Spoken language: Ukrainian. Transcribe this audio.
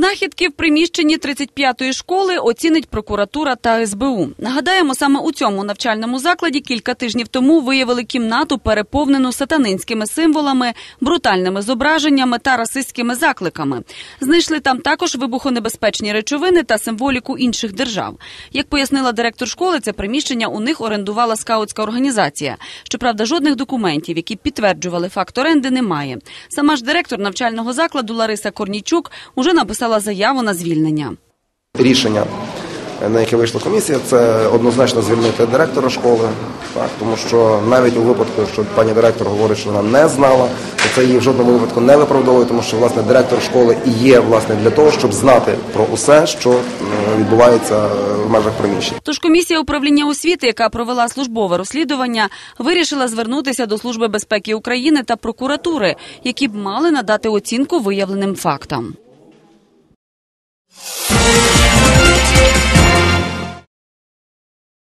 Знахідки в приміщенні 35-ї школи оцінить прокуратура та СБУ. Нагадаємо, саме у цьому навчальному закладі кілька тижнів тому виявили кімнату, переповнену сатанинськими символами, брутальними зображеннями та расистськими закликами. Знайшли там також вибухонебезпечні речовини та символіку інших держав. Як пояснила директор школи, це приміщення у них орендувала скаутська організація. Щоправда, жодних документів, які підтверджували факт оренди, немає. Сама ж директор навчального закладу Лариса Корнічук уже написала заяву на звільнення. Рішення, на яке вийшла комісія, це однозначно звільнити директора школи, так, тому що навіть у випадку, що пані директор говорить, що вона не знала, то це її в жодному випадку не виправдовує, тому що власне директор школи і є власне для того, щоб знати про усе, що е, відбувається в межах приміщень. Тож комісія управління освіти, яка провела службове розслідування, вирішила звернутися до Служби безпеки України та прокуратури, які б мали надати оцінку виявленим фактам. Thank you.